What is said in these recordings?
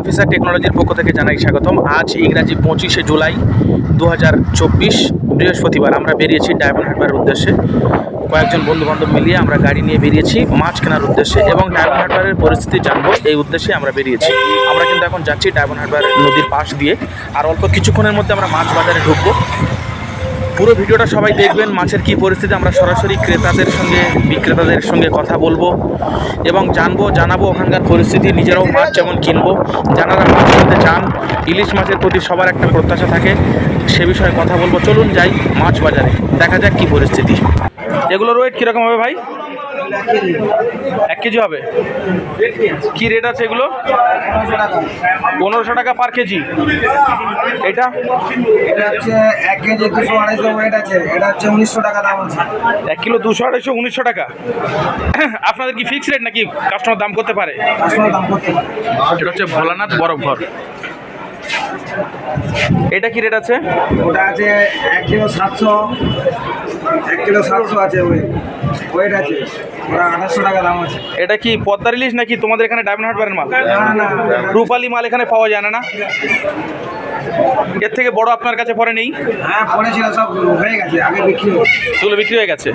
Officer টেকনোলজির পক্ষ থেকে জানাই স্বাগতম। আজ ইংরাজি পঁচিশে জুলাই দু হাজার চব্বিশ বৃহস্পতিবার আমরা বেরিয়েছি ডায়মন্ড হারবারের উদ্দেশ্যে। কয়েকজন বন্ধু বান্ধব মিলিয়ে আমরা গাড়ি নিয়ে বেরিয়েছি মাছ কেনার উদ্দেশ্যে এবং ডায়মন্ড হারবারের পরিস্থিতি জানব এই উদ্দেশ্যে আমরা বেরিয়েছি। আমরা কিন্তু এখন যাচ্ছি ডায়মন্ড হারবার নদীর পাশ দিয়ে। আর অল্প কিছুক্ষণের মধ্যে আমরা মাছ বাজারে ঢুকবো। পুরো ভিডিওটা সবাই দেখবেন, মাছের কি পরিস্থিতি, আমরা সরাসরি ক্রেতাদের সঙ্গে, বিক্রেতাদের সঙ্গে কথা বলব এবং জানব, জানাব ওখানকার পরিস্থিতি, নিজেরাও মাছ যেমন কিনবো, যারা মাছ কিনতে চান, ইলিশ মাছের প্রতি সবার একটা প্রত্যাশা থাকে, সে বিষয়ে কথা বলব। চলুন যাই মাছ বাজারে, দেখা যাক কি পরিস্থিতি। এগুলোর ওয়েট কীরকম হবে ভাই? এক কেজি হবে? কি রেট আছে এগুলো? পনেরোশো টাকা পার কেজি। এটা? এটা হচ্ছে এক কেজি দুশো আড়াইশো ওয়েট আছে। এটা হচ্ছে উনিশশো টাকা দাম আছে। এক কিলো দুশো আড়াইশো উনিশশো টাকা। আপনাদের কি ফিক্স রেট নাকি কাস্টমার দাম করতে পারে? কাস্টমার দাম করতে পারে। এটা হচ্ছে ভোলানাথ বরফ ঘর এটা কি রেট আছে? ওটা আছে এক কিলো সাতশো এক কিলো সাতশো আছে ওই ওয়েট আছে। ওটা আঠাশশো টাকা দাম আছে। এটা কি পদ্মার ইলিশ নাকি তোমাদের এখানে ডায়মন্ড হারবারের মাল? না না। রূপালি মাল এখানে পাওয়া যায় না না? এর থেকে বড় আপনার কাছে পরে নেই? হ্যাঁ সব হয়ে গেছে আগে বিক্রি। সেগুলো বিক্রি হয়ে গেছে।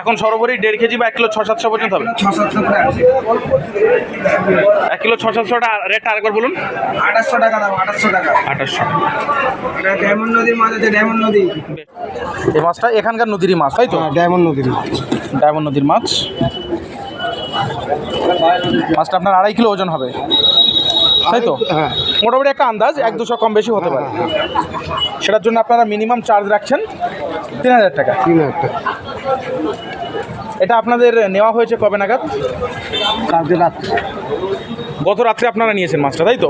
এখন সর্বোপরি দেড় কেজি বা এক কিলো ছ সাতশো পর্যন্ত হবে? ছ সাতশো এক কিলো ছ সাতশো টাকা রেটটা আরেকবার বলুন। আঠাশশো টাকা দাম আঠাশশো টাকা। আঠাশশো। এটা ডায়মন্ড নদীর মাছ আছে ডায়মন্ড নদী। এই মাছটা এখানকার নদীরই মাছ তাই তো? ডায়মন্ড নদীর মাছ। ডায়মন্ড নদীর মাছ। মাছটা আপনার আড়াই কিলো ওজন হবে। তাই তো? হ্যাঁ। মোটামুটি একটা আন্দাজ এক দুশো কম বেশি হতে পারে। সেটার জন্য আপনারা মিনিমাম চার্জ রাখছেন তিন হাজার টাকা। তিন হাজার টাকা। এটা আপনাদের নেওয়া হয়েছে কবে নাগাদ? কালকে রাত্রে। গত রাত্রে আপনারা নিয়েছেন মাছটা তাই তো?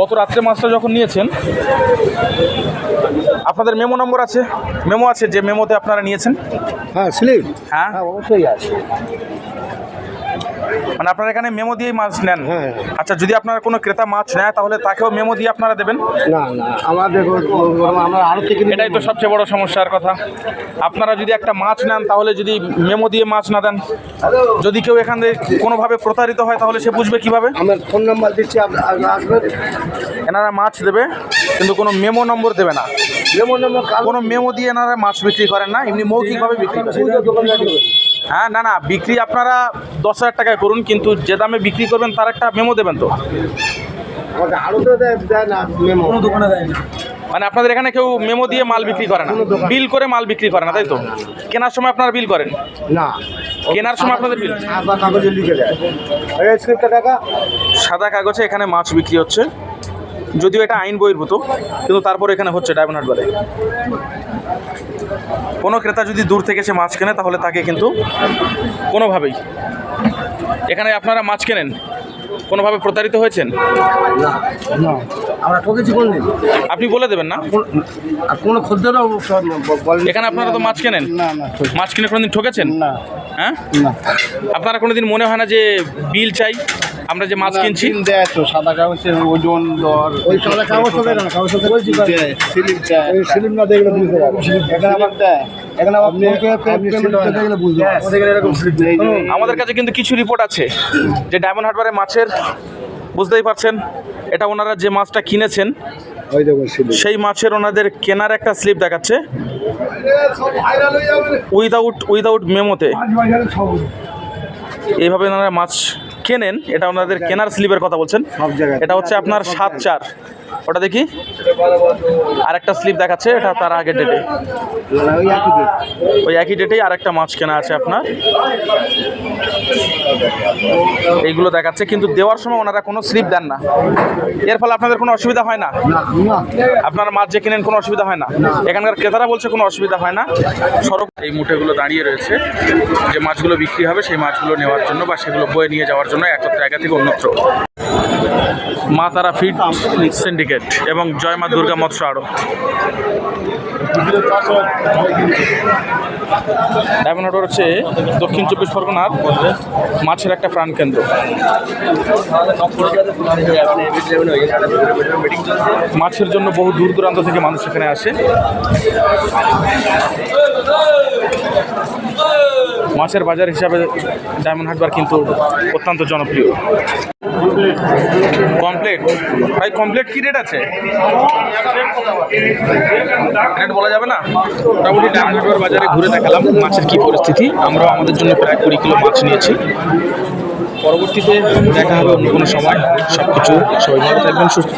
গত রাত্রে মাছটা যখন নিয়েছেন আপনাদের মেমো নম্বর আছে? মেমো আছে যে মেমোতে আপনারা নিয়েছেন? হ্যাঁ স্লিপ হ্যাঁ। হ্যাঁ অবশ্যই আছে। মানে আপনারা এখানে মেমো দিয়েই মাছ নেন? হ্যাঁ। আচ্ছা যদি আপনারা কোনো ক্রেতা মাছ নেয় তাহলে তাকেও মেমো দিয়ে আপনারা দেবেন? না না আমাদের আমরা আরও থেকে এটাই তো সবচেয়ে বড় সমস্যার কথা। আপনারা যদি একটা মাছ নেন তাহলে যদি মেমো দিয়ে মাছ না দেন যদি কেউ এখান থেকে কোনোভাবে প্রতারিত হয় তাহলে সে বুঝবে কীভাবে? আমার ফোন নাম্বার দিচ্ছি আসবেন? এনারা মাছ দেবে কিন্তু কোনো মেমো নম্বর দেবে না। নম্বর কোনো মেমো দিয়ে এনারা মাছ বিক্রি করেন না এমনি মৌখিকভাবে বিক্রি করেন। হ্যাঁ না না বিক্রি আপনারা দশ হাজার টাকায় করুন কিন্তু যে দামে বিক্রি করবেন তার একটা মেমো দেবেন তো। আমাদের আরও তো দেয় দেয় না মেমো। কোনো দোকানে দেয় না। মানে আপনাদের এখানে কেউ মেমো দিয়ে মাল বিক্রি করে না। বিল করে মাল বিক্রি করে না তাই তো? কেনার সময় আপনারা বিল করেন? না। কেনার সময় আপনাদের বিল? সাদা কাগজে লিখে দেয়। এই স্ক্রিপ্টটা টাকা সাদা কাগজে এখানে মাছ বিক্রি হচ্ছে। যদিও এটা আইন বহির্ভূত কিন্তু তারপর এখানে হচ্ছে ডায়মন্ড হারবারে। কোনো ক্রেতা যদি দূর থেকে সে মাছ কেনে তাহলে তাকে কিন্তু কোনোভাবেই। এখানে আপনারা মাছ কেনেন? কোনোভাবে প্রতারিত হয়েছেন? আমরা ঠকেছি আপনি বলে দেবেন না? আর কোনো খদ্দেরও এখানে আপনারা তো মাছ কেনেন? মাছ কিনে কোনোদিন ঠকেছেন? না। হ্যাঁ? আপনারা কোনোদিন মনে হয় না যে বিল চাই? আমরা যে মাছ কিনছি। সাদা কাগজের ওজন দর ওই সাদা কাগজ কাগজ স্লিপ দেয়। স্লিপ না দেখলে বুঝতে আমাদের কাছে কিন্তু কিছু রিপোর্ট আছে যে ডায়মন্ড হারবারে মাছের বুঝতেই পারছেন এটা ওনারা যে মাছটা কিনেছেন সেই মাছের ওনাদের কেনার একটা স্লিপ দেখাচ্ছে। উইদাউট উইদাউট মেমোতে এইভাবে ওনারা মাছ কেনেন এটা ওনাদের কেনার স্লিপের কথা বলছেন। এটা হচ্ছে আপনার সাত চার। ওটা দেখি। আর একটা স্লিপ দেখাচ্ছে, এটা তার আগের ডেটে ওই একই ডেটেই আরেকটা মাছ কেনা আছে আপনার। এইগুলো দেখাচ্ছে, কিন্তু দেওয়ার সময় ওনারা কোনো স্লিপ দেন না। এর ফলে আপনাদের কোনো অসুবিধা হয় না? আপনারা মাছ যে কিনেন কোনো অসুবিধা হয় না? এখানকার ক্রেতারা বলছে কোনো অসুবিধা হয় না। সড়ক এই মুঠেগুলো দাঁড়িয়ে রয়েছে। যে মাছগুলো বিক্রি হবে, সেই মাছগুলো নেওয়ার জন্য বা সেগুলো বয়ে নিয়ে যাওয়ার জন্য এক জায়গা থেকে অন্যত্র। মা তারা ফিড সিন্ডিকেট এবং জয় মা দুর্গা মৎস্য আড়ত। ডায়মন্ড হচ্ছে দক্ষিণ চব্বিশ পরগনার মাছের একটা প্রাণকেন্দ্র মাছের জন্য বহু দূর দূরান্ত থেকে মানুষ এখানে আসে। মাছের বাজার হিসাবে ডায়মন্ড হারবার কিন্তু অত্যন্ত জনপ্রিয়। কমপ্লিট ভাই কমপ্লিট কী রেট আছে? রেট বলা যাবে না? মোটামুটি ডাঙ্গার বাজারে ঘুরে দেখালাম মাছের কি পরিস্থিতি। আমরা আমাদের জন্য প্রায় কুড়ি কিলো মাছ নিয়েছি। পরবর্তীতে দেখা হবে অন্য কোনো সময়। সব কিছু সবাই ভালো থাকবেন, সুস্থ